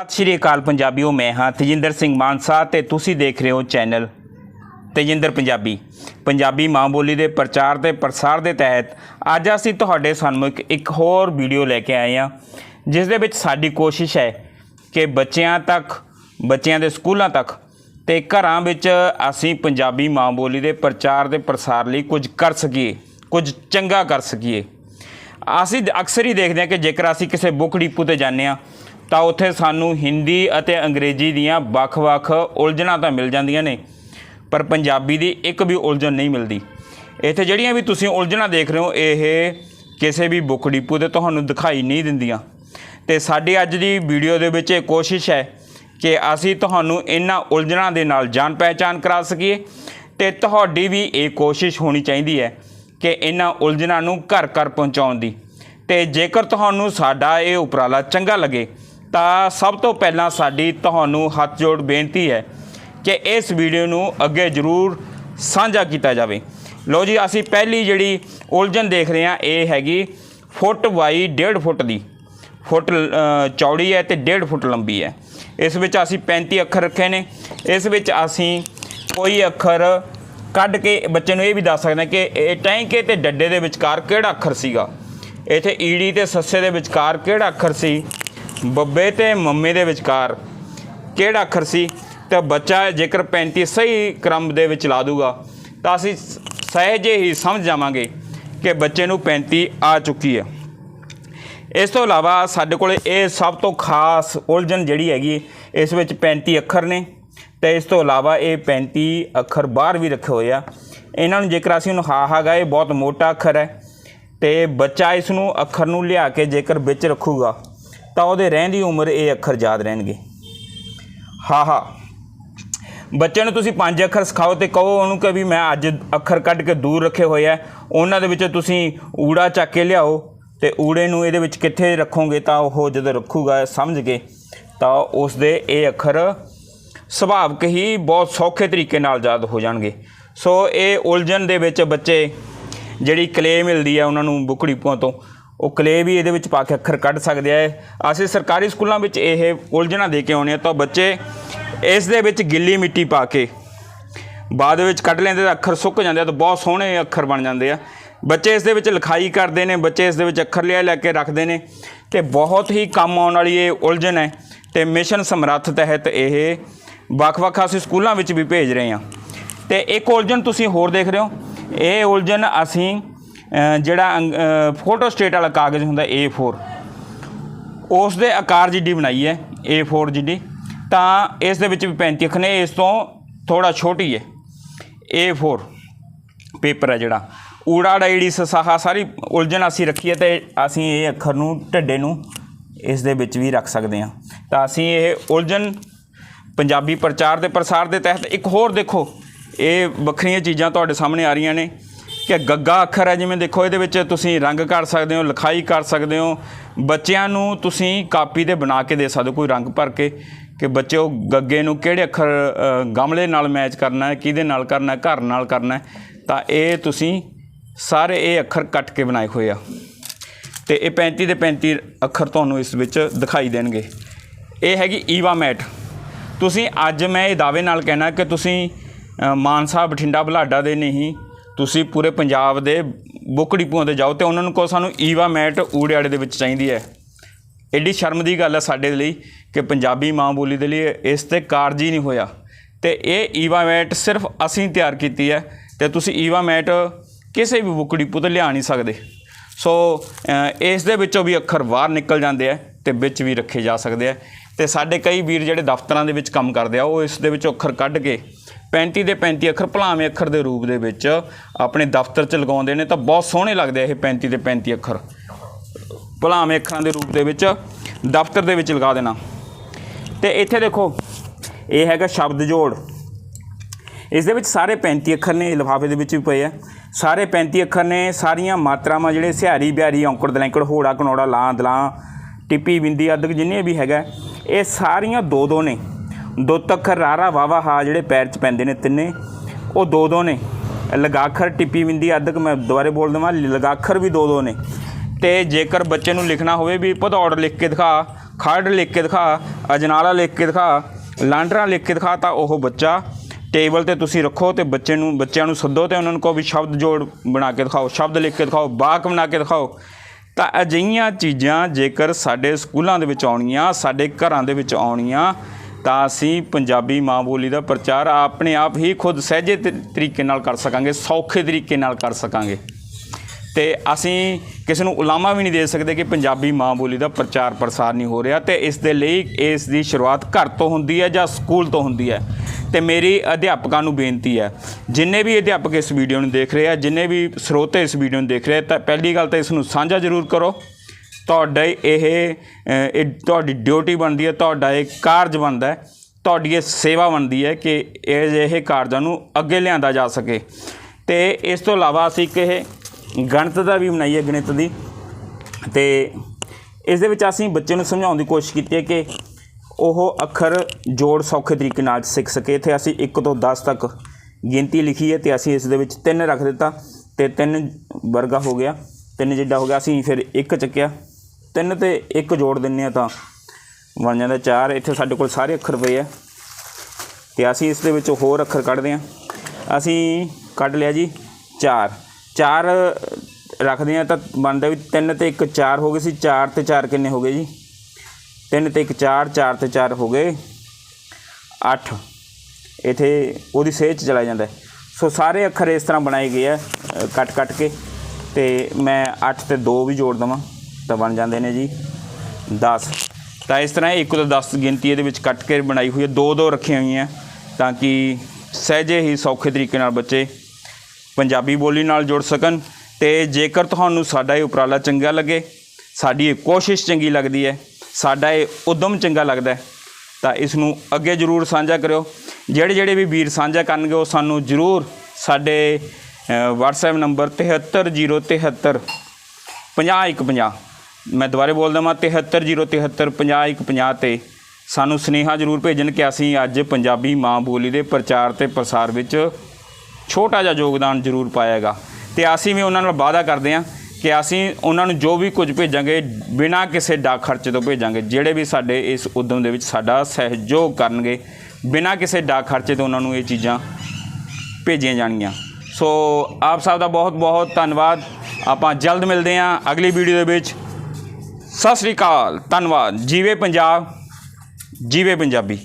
ਸਤਿ ਸ਼੍ਰੀ ਅਕਾਲ ਪੰਜਾਬੀਓ, ਮੈਂ ਹਾਂ ਤੇਜਿੰਦਰ ਸਿੰਘ ਮਾਨਸਾ ਤੇ ਤੁਸੀਂ ਦੇਖ ਰਹੇ ਹੋ ਚੈਨਲ ਤੇਜਿੰਦਰ ਪੰਜਾਬੀ। ਪੰਜਾਬੀ ਮਾਂ ਬੋਲੀ ਦੇ ਪ੍ਰਚਾਰ ਤੇ ਪ੍ਰਸਾਰ ਦੇ ਤਹਿਤ ਅੱਜ ਅਸੀਂ ਤੁਹਾਡੇ ਸਾਹਮਣੇ ਇੱਕ- ਇੱਕ ਹੋਰ ਵੀਡੀਓ ਲੈ ਕੇ ਆਏ ਹਾਂ, ਜਿਸ ਦੇ ਵਿੱਚ ਸਾਡੀ ਕੋਸ਼ਿਸ਼ ਹੈ ਕਿ ਬੱਚਿਆਂ ਤੱਕ, ਬੱਚਿਆਂ ਦੇ ਸਕੂਲਾਂ ਤੱਕ ਤੇ ਘਰਾਂ ਵਿੱਚ ਅਸੀਂ ਪੰਜਾਬੀ ਮਾਂ ਬੋਲੀ ਦੇ ਪ੍ਰਚਾਰ ਤੇ ਪ੍ਰਸਾਰ ਲਈ ਕੁਝ ਕਰ ਸਕੀਏ, ਕੁਝ ਚੰਗਾ ਕਰ ਸਕੀਏ। ਅਸੀਂ ਅਕਸਰ ਹੀ ਦੇਖਦੇ ਹਾਂ ਕਿ ਜੇਕਰ ਅਸੀਂ ਕਿਸੇ ਬੁੱਕ ਡਿਪੂ ਤੇ ਜਾਂਦੇ ਹਾਂ ਤਾਂ ਉੱਥੇ ਸਾਨੂੰ ਹਿੰਦੀ ਅਤੇ ਅੰਗਰੇਜ਼ੀ ਦੀਆਂ ਵੱਖ-ਵੱਖ ਉਲਝਣਾਂ ਤਾਂ ਮਿਲ ਜਾਂਦੀਆਂ ਨੇ, ਪਰ ਪੰਜਾਬੀ ਦੀ ਇੱਕ ਵੀ ਉਲਝਣ ਨਹੀਂ ਮਿਲਦੀ। ਇੱਥੇ ਜਿਹੜੀਆਂ ਵੀ ਤੁਸੀਂ ਉਲਝਣਾਂ ਦੇਖ ਰਹੇ ਹੋ, ਇਹ ਕਿਸੇ ਵੀ ਬੁੱਕ ਡਿਪੂ ਤੇ ਤੁਹਾਨੂੰ ਦਿਖਾਈ ਨਹੀਂ ਦਿੰਦੀਆਂ। ਤੇ ਸਾਡੀ ਅੱਜ ਦੀ ਵੀਡੀਓ ਦੇ ਵਿੱਚ ਇਹ ਕੋਸ਼ਿਸ਼ ਹੈ ਕਿ ਅਸੀਂ ਤੁਹਾਨੂੰ ਇਹਨਾਂ ਉਲਝਣਾਂ ਦੇ ਨਾਲ ਜਾਣ ਪਹਿਚਾਨ ਕਰਾ ਸਕੀਏ ਤੇ ਤੁਹਾਡੀ ਵੀ ਇਹ ਕੋਸ਼ਿਸ਼ ਹੋਣੀ ਚਾਹੀਦੀ ਹੈ ਕਿ ਇਹਨਾਂ ਉਲਝਣਾਂ ਨੂੰ ਘਰ ਘਰ ਪਹੁੰਚਾਉਣ ਦੀ। ਤੇ ਜੇਕਰ ਤੁਹਾਨੂੰ ਸਾਡਾ ਇਹ ਉਪਰਾਲਾ ਚੰਗਾ ਲੱਗੇ ਤਾਂ ਸਭ ਤੋਂ ਪਹਿਲਾਂ ਸਾਡੀ ਤੁਹਾਨੂੰ ਹੱਥ ਜੋੜ ਬੇਨਤੀ ਹੈ ਕਿ ਇਸ ਵੀਡੀਓ ਨੂੰ ਅੱਗੇ ਜ਼ਰੂਰ ਸਾਂਝਾ ਕੀਤਾ ਜਾਵੇ। ਲੋ ਜੀ ਅਸੀਂ ਪਹਿਲੀ ਜਿਹੜੀ ਉਲਝਣ ਦੇਖ ਰਹੇ ਹਾਂ ਇਹ ਹੈਗੀ ਫੁੱਟ ਬਾਈ 1.5 ਫੁੱਟ ਦੀ। ਫੁੱਟ ਅ, ਚੌੜੀ ਹੈ ਤੇ 1.5 ਫੁੱਟ ਲੰਬੀ ਹੈ। ਇਸ ਵਿੱਚ ਅਸੀਂ 35 ਅੱਖਰ ਰੱਖੇ ਨੇ। ਇਸ ਵਿੱਚ ਅਸੀਂ ਕੋਈ ਅੱਖਰ ਕੱਢ ਕੇ ਬੱਚੇ ਨੂੰ ਇਹ ਵੀ ਦੱਸ ਸਕਦੇ ਹਾਂ ਕਿ ਇਹ ਟੈਂਕੇ ਤੇ ਡੱਡੇ ਦੇ ਵਿਚਕਾਰ ਕਿਹੜਾ ਅੱਖਰ ਸੀਗਾ? ਇੱਥੇ ਈੜੀ ਤੇ ਸੱਸੇ ਦੇ ਵਿਚਕਾਰ ਕਿਹੜਾ ਅੱਖਰ ਸੀ? ਬੱਬੇ ਤੇ ਮੰਮੀ ਦੇ ਵਿਚਕਾਰ ਕਿਹੜਾ ਅੱਖਰ ਸੀ? ਤੇ ਬੱਚਾ ਜੇਕਰ 35 ਸਹੀ ਕ੍ਰਮ ਦੇ ਵਿੱਚ ਲਾ ਦੂਗਾ, ਤਾਂ ਅਸੀਂ ਸਹਿਜੇ ਹੀ ਸਮਝ ਜਾਵਾਂਗੇ ਕਿ ਬੱਚੇ ਨੂੰ 35 ਆ ਚੁੱਕੀ ਹੈ। ਇਸ ਤੋਂ ਇਲਾਵਾ ਸਾਡੇ ਕੋਲ ਇਹ ਸਭ ਤੋਂ ਖਾਸ ਉਲਝਣ ਜਿਹੜੀ ਹੈਗੀ, ਇਸ ਵਿੱਚ 35 ਅੱਖਰ ਨੇ, ਤੇ ਇਸ ਤੋਂ ਇਲਾਵਾ ਇਹ 35 ਅੱਖਰ ਬਾਹਰ ਵੀ ਰੱਖੇ ਹੋਏ ਆ। ਇਹਨਾਂ ਨੂੰ ਜੇਕਰ ਅਸੀਂ ਉਹਨੂੰ ਹਾ ਹਾ ਗਾਏ ਬਹੁਤ ਮੋਟਾ ਅੱਖਰ ਹੈ, ਤੇ ਬੱਚਾ ਇਸ ਨੂੰ ਅੱਖਰ ਨੂੰ ਲਿਆ ਕੇ ਜੇਕਰ ਵਿੱਚ ਰੱਖੂਗਾ ਤਾਂ ਉਹਦੇ ਰਹਿੰਦੀ ਉਮਰ ਇਹ ਅੱਖਰ ਯਾਦ ਰਹਿਣਗੇ। ਹਾ ਹਾ। ਬੱਚੇ ਨੂੰ ਤੁਸੀਂ ਪੰਜ ਅੱਖਰ ਸਿਖਾਓ ਤੇ ਕਹੋ ਉਹਨੂੰ ਕਿ ਵੀ ਮੈਂ ਅੱਜ ਅੱਖਰ ਕੱਢ ਕੇ ਦੂਰ ਰੱਖੇ ਹੋਏ ਆ। ਉਹਨਾਂ ਦੇ ਵਿੱਚ ਤੁਸੀਂ ਊੜਾ ਚੱਕ ਕੇ ਲਿਆਓ ਤੇ ਊੜੇ ਨੂੰ ਇਹਦੇ ਵਿੱਚ ਕਿੱਥੇ ਰੱਖੋਗੇ ਤਾਂ ਉਹ ਜਦੋਂ ਰੱਖੂਗਾ ਸਮਝ ਕੇ, ਤਾਂ ਉਸ ਦੇ ਇਹ ਅੱਖਰ ਸੁਭਾਵਕ ਹੀ ਬਹੁਤ ਸੌਖੇ ਤਰੀਕੇ ਨਾਲ ਯਾਦ ਹੋ ਜਾਣਗੇ। ਸੋ ਇਹ ਉਲਝਣ ਦੇ ਵਿੱਚ ਬੱਚੇ ਜਿਹੜੀ ਕਲੇ ਮਿਲਦੀ ਆ ਉਹਨਾਂ ਨੂੰ ਬੁੱਕ ਡਿਪੂਆਂ ਤੋਂ ਉਹ ਕਲੇ ਵੀ ਇਹਦੇ ਵਿੱਚ ਪਾ ਕੇ ਅੱਖਰ ਕੱਢ ਸਕਦੇ ਆ ਅਸੀਂ ਸਰਕਾਰੀ ਸਕੂਲਾਂ ਵਿੱਚ ਇਹ ਉਲਝਣਾ ਦੇ ਕੇ ਆਉਣੇ ਆ ਤਾਂ ਬੱਚੇ ਇਸ ਦੇ ਵਿੱਚ ਗਿੱਲੀ ਮਿੱਟੀ ਪਾ ਕੇ ਬਾਅਦ ਵਿੱਚ ਕੱਢ ਲੈਂਦੇ ਤਾਂ ਅੱਖਰ ਸੁੱਕ ਜਾਂਦੇ ਆ ਤਾਂ ਬਹੁਤ ਸੋਹਣੇ ਅੱਖਰ ਬਣ ਜਾਂਦੇ ਆ। ਬੱਚੇ ਇਸ ਦੇ ਵਿੱਚ ਲਿਖਾਈ ਕਰਦੇ ਨੇ, ਬੱਚੇ ਇਸ ਦੇ ਵਿੱਚ ਅੱਖਰ ਲਿਆ ਲੈ ਕੇ ਰੱਖਦੇ ਨੇ ਤੇ ਬਹੁਤ ਹੀ ਕੰਮ ਆਉਣ ਵਾਲੀ ਇਹ ਉਲਝਣ ਹੈ ਤੇ ਮਿਸ਼ਨ ਸਮਰੱਥ ਤਹਿਤ ਇਹ ਵੱਖ-ਵੱਖ ਅਸੀਂ ਸਕੂਲਾਂ ਵਿੱਚ ਵੀ ਭੇਜ ਰਹੇ ਹਾਂ। ਤੇ ਇੱਕ ਉਲਝਣ ਤੁਸੀਂ ਹੋਰ ਦੇਖ ਰਹੇ ਹੋ। ਇਹ ਉਲਝਣ ਅਸੀਂ ਜਿਹੜਾ ਫੋਟੋ ਸਟੇਟ ਵਾਲਾ ਕਾਗਜ਼ ਹੁੰਦਾ A4 ਉਸ ਦੇ ਆਕਾਰ ਜਿੱਡੀ ਬਣਾਈ ਹੈ A4 ਜਿੱਡੀ। ਤਾਂ ਇਸ ਦੇ ਵਿੱਚ ਵੀ 35 ਅੱਖਰ ਨੇ, ਇਸ ਤੋਂ ਥੋੜਾ ਛੋਟੀ ਹੈ। A4 ਪੇਪਰ ਹੈ ਜਿਹੜਾ। ਊੜਾ ਡਾਈੜੀ ਸਸਾਹਾ ਸਾਰੀ ਉਲਝਣ ਅਸੀਂ ਰੱਖੀ ਹੈ ਤੇ ਅਸੀਂ ਇਹ ਅੱਖਰ ਨੂੰ, ਢੱਡੇ ਨੂੰ ਇਸ ਦੇ ਵਿੱਚ ਵੀ ਰੱਖ ਸਕਦੇ ਹਾਂ। ਤਾਂ ਅਸੀਂ ਇਹ ਉਲਝਣ ਪੰਜਾਬੀ ਪ੍ਰਚਾਰ ਤੇ ਪ੍ਰਸਾਰ ਦੇ ਤਹਿਤ ਇੱਕ ਹੋਰ ਦੇਖੋ, ਇਹ ਵੱਖਰੀਆਂ ਚੀਜ਼ਾਂ ਤੁਹਾਡੇ ਸਾਹਮਣੇ ਆ ਰਹੀਆਂ ਨੇ। ਕਿ ਗੱਗਾ ਅੱਖਰ ਹੈ, ਜਿਵੇਂ ਦੇਖੋ ਇਹਦੇ ਵਿੱਚ ਤੁਸੀਂ ਰੰਗ ਕਰ ਸਕਦੇ ਹੋ, ਲਿਖਾਈ ਕਰ ਸਕਦੇ ਹੋ। ਬੱਚਿਆਂ ਨੂੰ ਤੁਸੀਂ ਕਾਪੀ ਤੇ ਬਣਾ ਕੇ ਦੇ ਸਕਦੇ ਹੋ, ਕੋਈ ਰੰਗ ਭਰ ਕੇ ਕਿ ਬੱਚੇ ਉਹ ਗੱਗੇ ਨੂੰ ਕਿਹੜੇ ਅੱਖਰ ਗਮਲੇ ਨਾਲ ਮੈਚ ਕਰਨਾ ਹੈ, ਕਿਹਦੇ ਨਾਲ ਕਰਨਾ ਹੈ, ਘਰ ਨਾਲ ਕਰਨਾ ਹੈ। ਤਾਂ ਇਹ ਤੁਸੀਂ ਸਾਰੇ ਇਹ ਅੱਖਰ ਕੱਟ ਕੇ ਬਣਾਏ ਹੋਏ ਆ। ਤੇ ਇਹ 35 ਦੇ 35 ਅੱਖਰ ਤੁਹਾਨੂੰ ਇਸ ਵਿੱਚ ਦਿਖਾਈ ਦੇਣਗੇ। ਇਹ ਹੈਗੀ ਈਵਾ ਮੈਟ। ਤੁਸੀਂ ਅੱਜ ਮੈਂ ਇਹ ਦਾਅਵੇ ਨਾਲ ਕਹਿਣਾ ਕਿ ਤੁਸੀਂ ਮਾਨਸਾ, ਬਠਿੰਡਾ, ਬੁਲਾਡਾ ਦੇ ਨਹੀਂ ਤੁਸੀਂ ਪੂਰੇ ਪੰਜਾਬ ਦੇ ਬੁੱਕੜੀ ਡਿਪੂਆਂ ਤੇ ਜਾਓ ਤੇ ਉਹਨਾਂ ਨੂੰ ਕਹੋ ਸਾਨੂੰ ਈਵਾ ਮੈਟ ਊੜਿਆੜੇ ਦੇ ਵਿੱਚ ਚਾਹੀਦੀ ਹੈ। ਐਡੀ ਸ਼ਰਮ ਦੀ ਗੱਲ ਹੈ ਸਾਡੇ ਲਈ ਕਿ ਪੰਜਾਬੀ ਮਾਂ ਬੋਲੀ ਦੇ ਲਈ ਇਸ ਤੇ ਕਾਰਜ ਹੀ ਨਹੀਂ ਹੋਇਆ। ਤੇ ਇਹ ਈਵਾ ਮੈਟ ਸਿਰਫ ਅਸੀਂ ਤਿਆਰ ਕੀਤੀ ਹੈ ਤੇ ਤੁਸੀਂ ਈਵਾ ਮੈਟ ਕਿਸੇ ਵੀ ਬੁੱਕੜੀ ਡਿਪੂ ਤੇ ਲਿਆ ਨਹੀਂ ਸਕਦੇ। ਸੋ ਇਸ ਦੇ ਵਿੱਚੋਂ ਵੀ ਅੱਖਰ ਬਾਹਰ ਨਿਕਲ ਜਾਂਦੇ ਆ ਤੇ ਵਿੱਚ ਵੀ ਰੱਖੇ ਜਾ ਸਕਦੇ ਆ ਤੇ ਸਾਡੇ ਕਈ ਵੀਰ ਜਿਹੜੇ ਦਫ਼ਤਰਾਂ ਦੇ ਵਿੱਚ ਕੰਮ ਕਰਦੇ ਆ, ਉਹ ਇਸ ਦੇ ਵਿੱਚ ਅੱਖਰ ਕੱਢ ਕੇ 35 ਦੇ 35 ਅੱਖਰ, ਭਲਾਵੇਂ ਅੱਖਰ ਦੇ ਰੂਪ ਦੇ ਵਿੱਚ ਆਪਣੇ ਦਫ਼ਤਰ 'ਚ ਲਗਾਉਂਦੇ ਨੇ, ਤਾਂ ਬਹੁਤ ਸੋਹਣੇ ਲੱਗਦੇ ਆ ਇਹ 35 ਦੇ 35 ਅੱਖਰ। ਭਲਾਵੇਂ ਅੱਖਰਾਂ ਦੇ ਰੂਪ ਦੇ ਵਿੱਚ ਦਫ਼ਤਰ ਦੇ ਵਿੱਚ ਲਗਾ ਦੇਣਾ। ਤੇ ਇੱਥੇ ਦੇਖੋ, ਇਹ ਹੈਗਾ ਸ਼ਬਦ ਜੋੜ। ਇਸ ਦੇ ਵਿੱਚ ਸਾਰੇ 35 ਅੱਖਰ ਨੇ ਲਿਫਾਫੇ ਦੇ ਵਿੱਚ ਵੀ ਪਏ ਆ। ਸਾਰੇ 35 ਅੱਖਰ ਨੇ ਸਾਰੀਆਂ ਮਾਤਰਾਵਾਂ ਜਿਹੜੇ ਸਿਹਾਰੀ ਬਿਹਾਰੀ ਔਂਕੜ ਦਲੈਂਕੜ ਹੋੜਾ ਕਨੋੜਾ ਲਾਂ ਦਲਾਂ ਟਿੱਪੀ ਬਿੰਦੀ ਅਦਕ ਜਿੰਨੇ ਵੀ ਹੈਗਾ, ਇਹ ਸਾਰੀਆਂ ਦੋ ਦੋ ਨੇ। ਦੋ ਅੱਖਰ ਰਾਰਾ ਵਾਵਾ ਹਾ ਜਿਹੜੇ ਪੈਰ 'ਚ ਪੈਂਦੇ ਨੇ ਤਿੰਨੇ। ਉਹ ਦੋ ਦੋ ਨੇ। ਲਗਾਖਰ ਟਿੱਪੀ ਬਿੰਦੀ ਅਦਕ ਮੈਂ ਦੁਬਾਰੇ ਬੋਲ ਦਵਾਂ, ਲਗਾਖਰ ਵੀ ਦੋ ਦੋ ਨੇ। ਤੇ ਜੇਕਰ ਬੱਚੇ ਨੂੰ ਲਿਖਣਾ ਹੋਵੇ ਵੀ ਭਦੌੜ ਲਿਖ ਕੇ ਦਿਖਾ, ਖਰੜ ਲਿਖ ਕੇ ਦਿਖਾ, ਅਜਨਾਲਾ ਲਿਖ ਕੇ ਦਿਖਾ, ਲਾਂਡਰਾ ਲਿਖ ਕੇ ਦਿਖਾ ਤਾਂ ਉਹ ਬੱਚਾ ਟੇਬਲ ਤੇ ਤੁਸੀਂ ਰੱਖੋ ਤੇ ਬੱਚੇ ਨੂੰ, ਬੱਚਿਆਂ ਨੂੰ ਸੱਦੋ ਤੇ ਉਹਨਾਂ ਨੂੰ ਕਹੋ ਵੀ ਸ਼ਬਦ ਜੋੜ ਬਣਾ ਕੇ ਦਿਖਾਓ, ਸ਼ਬਦ ਲਿਖ ਕੇ ਦਿਖਾਓ ਬਾਕ ਬਣਾ ਕੇ ਦਿਖਾਓ। ਤਾਂ ਅਜਿਹੀਆਂ ਚੀਜ਼ਾਂ ਜੇਕਰ ਸਾਡੇ ਸਕੂਲਾਂ ਦੇ ਵਿੱਚ ਆਉਣੀਆਂ, ਸਾਡੇ ਘਰਾਂ ਦੇ ਵਿੱਚ ਆਉਣੀਆਂ, ਤਾਂ ਅਸੀਂ ਪੰਜਾਬੀ ਮਾਂ ਬੋਲੀ ਦਾ ਪ੍ਰਚਾਰ ਆਪਣੇ ਆਪ ਹੀ ਖੁਦ ਸਹਿਜੇ ਤਰੀ- ਤਰੀਕੇ ਨਾਲ ਕਰ ਸਕਾਂਗੇ, ਸੌਖੇ ਤਰੀਕੇ ਨਾਲ ਕਰ ਸਕਾਂਗੇ। ਤੇ ਅਸੀਂ ਕਿਸੇ ਨੂੰ ਉਲਾਮਾ ਵੀ ਨਹੀਂ ਦੇ ਸਕਦੇ ਕਿ ਪੰਜਾਬੀ ਮਾਂ ਬੋਲੀ ਦਾ ਪ੍ਰਚਾਰ ਪ੍ਰਸਾਰ ਨਹੀਂ ਹੋ ਰਿਹਾ ਤੇ ਇਸ ਦੇ ਲਈ ਇਸ ਦੀ ਸ਼ੁਰੂਆਤ ਘਰ ਤੋਂ ਹੁੰਦੀ ਹੈ ਜਾਂ ਸਕੂਲ ਤੋਂ ਹੁੰਦੀ ਹੈ। ਤੇ ਮੇਰੀ ਅਧਿਆਪਕਾਂ ਨੂੰ ਬੇਨਤੀ ਹੈ, ਜਿੰਨੇ ਵੀ ਅਧਿਆਪਕ ਇਸ ਵੀਡੀਓ ਨੂੰ ਦੇਖ ਰਹੇ ਆ, ਜਿੰਨੇ ਵੀ ਸਰੋਤੇ ਇਸ ਵੀਡੀਓ ਨੂੰ ਦੇਖ ਰਹੇ ਤਾਂ ਪਹਿਲੀ ਗੱਲ ਤਾਂ ਇਸ ਨੂੰ ਸਾਂਝਾ ਜ਼ਰੂਰ ਕਰੋ। ਤੁਹਾਡਾ ਇਹ ਇਹ ਤੁਹਾਡੀ ਡਿਊਟੀ ਬਣਦੀ ਹੈ, ਤੁਹਾਡਾ ਇਹ ਕਾਰਜ ਬਣਦਾ ਹੈ, ਤੁਹਾਡੀ ਇਹ ਸੇਵਾ ਬਣਦੀ ਹੈ ਕਿ ਇਹ ਜਿਹੇ ਕਾਰਜਾਂ ਨੂੰ ਅੱਗੇ ਲਿਆਂਦਾ ਜਾ ਸਕੇ। ਤੇ ਇਸ ਤੋਂ ਇਲਾਵਾ ਅਸੀਂ ਕਿ ਇਹ ਗਣਿਤ ਦਾ ਵੀ ਬਣਾਈਏ ਗਣਿਤ ਦੀ। ਤੇ ਇਸ ਦੇ ਵਿੱਚ ਅਸੀਂ ਬੱਚੇ ਨੂੰ ਸਮਝਾਉਣ ਦੀ ਕੋਸ਼ਿਸ਼ ਕੀਤੀ ਹੈ ਕਿ ਉਹ ਅੱਖਰ ਜੋੜ ਸੌਖੇ ਤਰੀਕੇ ਨਾਲ ਸਿੱਖ ਸਕੇ। ਇੱਥੇ ਅਸੀਂ 1 ਤੋਂ 10 ਤੱਕ ਗਿਣਤੀ ਲਿਖੀ ਹੈ ਤੇ ਅਸੀਂ ਇਸ ਦੇ ਵਿੱਚ 3 ਰੱਖ ਦਿੱਤਾ ਤੇ 3 ਵਰਗਾ ਹੋ ਗਿਆ। 3 ਜਿੱਡਾ ਹੋ ਗਿਆ। ਅਸੀਂ ਫਿਰ 1 ਚੱਕਿਆ। 3 ਤੇ 1 ਜੋੜ ਦਿੰਨੇ ਆ ਤਾਂ ਬਣ ਜਾਂਦਾ 4 ਇੱਥੇ ਸਾਡੇ ਕੋਲ ਸਾਰੇ ਅੱਖਰ ਪਏ ਆ। ਤੇ ਅਸੀਂ ਇਸ ਦੇ ਵਿੱਚ ਹੋਰ ਅੱਖਰ ਕੱਢਦੇ ਹਾਂ। ਅਸੀਂ ਕੱਢ ਲਿਆ ਜੀ 4 ਚਾਰ ਰੱਖਦੇ ਹਾਂ ਤਾਂ ਬਣਦਾ ਵੀ 3 ਤੇ 1 4 ਹੋ ਗਏ ਸੀ 4 ਤੇ 4 ਕਿੰਨੇ ਹੋ ਗਏ ਜੀ? 3 ਤੇ 1 4 4 ਤੇ 4 ਹੋ ਗਏ 8 ਇਥੇ ਉਹਦੀ ਸੇਹ 'ਚ ਚਲਾ ਜਾਂਦਾ ਸੋ ਸਾਰੇ ਅੱਖਰ ਇਸ ਤਰ੍ਹਾਂ ਬਣਾਏ ਗਏ ਆ, ਕੱਟ ਕੱਟ ਕੇ ਤੇ ਮੈਂ 8 ਤੇ 2 ਵੀ ਜੋੜ ਦਵਾਂ ਤਾਂ ਬਣ ਜਾਂਦੇ ਨੇ ਜੀ 10 ਤਾਂ ਇਸ ਤਰ੍ਹਾਂ 1 ਤੋਂ 10 ਗਿਣਤੀ ਇਹਦੇ ਵਿੱਚ ਕੱਟ ਕੇ ਬਣਾਈ ਹੋਈ ਹੈ। ਦੋ ਦੋ ਰੱਖੀਆਂ ਹੋਈਆਂ ਤਾਂ ਕਿ ਸਹਿਜੇ ਹੀ ਸੌਖੇ ਤਰੀਕੇ ਨਾਲ ਬੱਚੇ ਪੰਜਾਬੀ ਬੋਲੀ ਨਾਲ ਜੁੜ ਸਕਣ ਤੇ ਜੇਕਰ ਤੁਹਾਨੂੰ ਸਾਡਾ ਇਹ ਉਪਰਾਲਾ ਚੰਗਾ ਲੱਗੇ ਸਾਡੀ ਇਹ ਕੋਸ਼ਿਸ਼ ਚੰਗੀ ਲੱਗਦੀ ਹੈ ਸਾਡਾ ਇਹ ਉਦਮ ਚੰਗਾ ਲੱਗਦਾ ਹੈ ਤਾਂ ਇਸ ਨੂੰ ਅੱਗੇ ਜ਼ਰੂਰ ਸਾਂਝਾ ਕਰਿਓ। ਜਿਹੜੇ ਜਿਹੜੇ ਵੀ ਵੀਰ ਸਾਂਝਾ ਕਰਨਗੇ ਉਹ ਸਾਨੂੰ ਜ਼ਰੂਰ ਸਾਡੇ ਅ, WhatsApp ਨੰਬਰ 73073 5150 ਮੈਂ ਦੁਬਾਰੇ ਬੋਲ ਦਵਾਂ 73073 5150 ਤੇ ਸਾਨੂੰ ਸੁਨੇਹਾ ਜ਼ਰੂਰ ਭੇਜਣ ਕਿ ਅਸੀਂ ਅੱਜ ਪੰਜਾਬੀ ਮਾਂ ਬੋਲੀ ਦੇ ਪ੍ਰਚਾਰ ਤੇ ਪ੍ਰਸਾਰ ਵਿੱਚ ਛੋਟਾ ਜਿਹਾ ਯੋਗਦਾਨ ਜ਼ਰੂਰ ਪਾਏਗਾ। ਤੇ ਅਸੀਂ ਵੀ ਉਹਨਾਂ ਨਾਲ ਵਾਅਦਾ ਕਰਦੇ ਹਾਂ ਕਿ ਅਸੀਂ ਉਹਨਾਂ ਨੂੰ ਜੋ ਵੀ ਕੁਝ ਭੇਜਾਂਗੇ, ਬਿਨਾਂ ਕਿਸੇ ਡਾਕ ਖਰਚੇ ਤੋਂ ਭੇਜਾਂਗੇ, ਜਿਹੜੇ ਵੀ ਸਾਡੇ ਇਸ ਉਦਮ ਦੇ ਵਿੱਚ ਸਾਡਾ ਸਹਿਯੋਗ ਕਰਨਗੇ, ਬਿਨਾਂ ਕਿਸੇ ਡਾਕ ਖਰਚੇ ਤੋਂ ਉਹਨਾਂ ਨੂੰ ਇਹ ਚੀਜ਼ਾਂ ਭੇਜੀਆਂ ਜਾਣਗੀਆਂ। ਸੋ ਆਪ ਸਭ ਦਾ ਬਹੁਤ ਬਹੁਤ ਧੰਨਵਾਦ। ਆਪਾਂ ਜਲਦ ਮਿਲਦੇ ਹਾਂ ਅਗਲੀ ਵੀਡੀਓ ਦੇ ਵਿੱਚ। ਸਤਿ ਸ੍ਰੀ ਅਕਾਲ। ਧੰਨਵਾਦ। ਜੀਵੇ ਪੰਜਾਬ। ਜੀਵੇ ਪੰਜਾਬੀ।